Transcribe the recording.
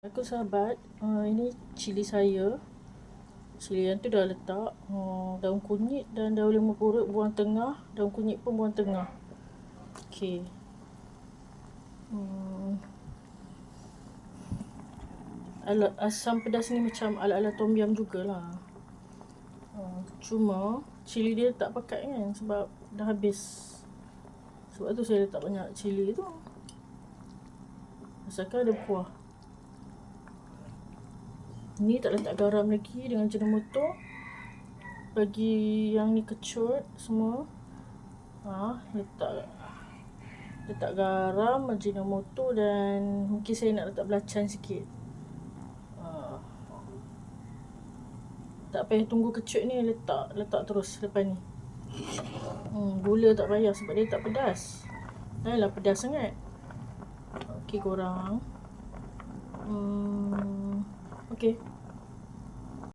Aku sahabat, uh, ini cili saya. Cili yang tu dah letak uh, daun kunyit dan daun lembu purut buang tengah. Daun kunyit pun buang tengah. Okey. Hmm. Asam pedas ni macam ala-ala tom yum jugalah. Uh, cuma cili dia tak pakat kan sebab dah habis. Sebab tu saya letak banyak cili tu. Asalkan ada kuah. Ni tak letak garam lagi dengan jenis Bagi yang ni kecut semua. Ha, letak letak garam, ajinomoto dan mungkin saya nak letak belacan sikit. Ha. Tak payah tunggu kecut ni letak letak terus lepas ni. Hmm, gula tak payah sebab dia tak pedas. Dahlah pedas sangat. Okey korang. Hmm, okey.